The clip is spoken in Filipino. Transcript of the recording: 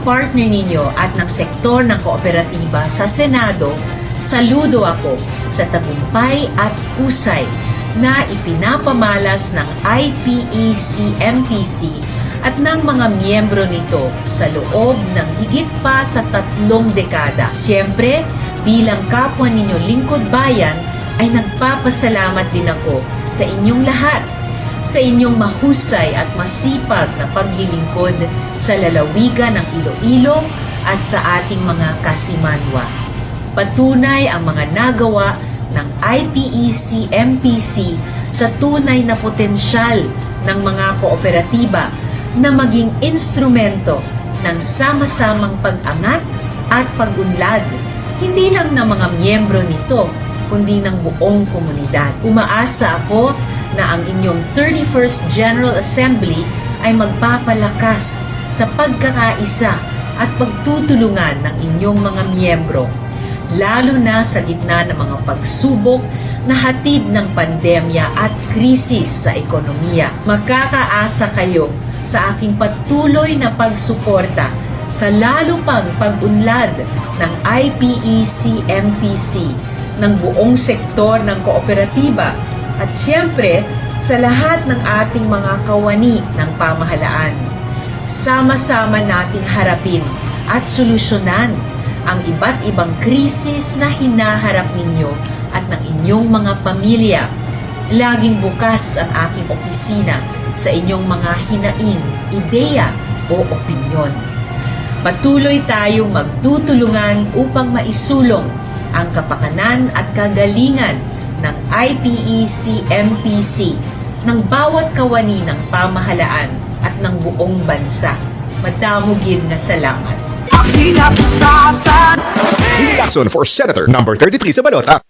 kapartner ninyo at ng sektor ng kooperatiba sa Senado, saludo ako sa tagumpay at husay na ipinapamalas ng IPEC-MPC at ng mga miyembro nito sa loob ng higit pa sa tatlong dekada. Siyempre, bilang kapwa ninyo lingkod bayan, ay nagpapasalamat din ako sa inyong lahat sa inyong mahusay at masipag na paglilingkod sa lalawigan ng Iloilo at sa ating mga kasimanwa. Patunay ang mga nagawa ng IPEC-MPC sa tunay na potensyal ng mga kooperatiba na maging instrumento ng sama-samang pag-angat at pag-unlad, hindi lang ng mga miyembro nito, kundi ng buong komunidad. Umaasa ako na ang inyong 31st General Assembly ay magpapalakas sa pagkakaisa at pagtutulungan ng inyong mga miyembro, lalo na sa gitna ng mga pagsubok na hatid ng pandemya at krisis sa ekonomiya. Makakaasa kayo sa aking patuloy na pagsuporta sa lalo pang pag-unlad ng IPEC-MPC ng buong sektor ng kooperatiba at siyempre sa lahat ng ating mga kawani ng pamahalaan. Sama-sama nating harapin at solusyonan ang iba't ibang krisis na hinaharap ninyo at ng inyong mga pamilya. Laging bukas ang aking opisina sa inyong mga hinaing, ideya o opinyon. Patuloy tayong magtutulungan upang maisulong ang kapakanan at kagalingan ng IPEC-MPC ng bawat kawani ng pamahalaan at ng buong bansa. Madamugin na salamat. Ang kinabukasan Lacson for Senator number 33 sa balota.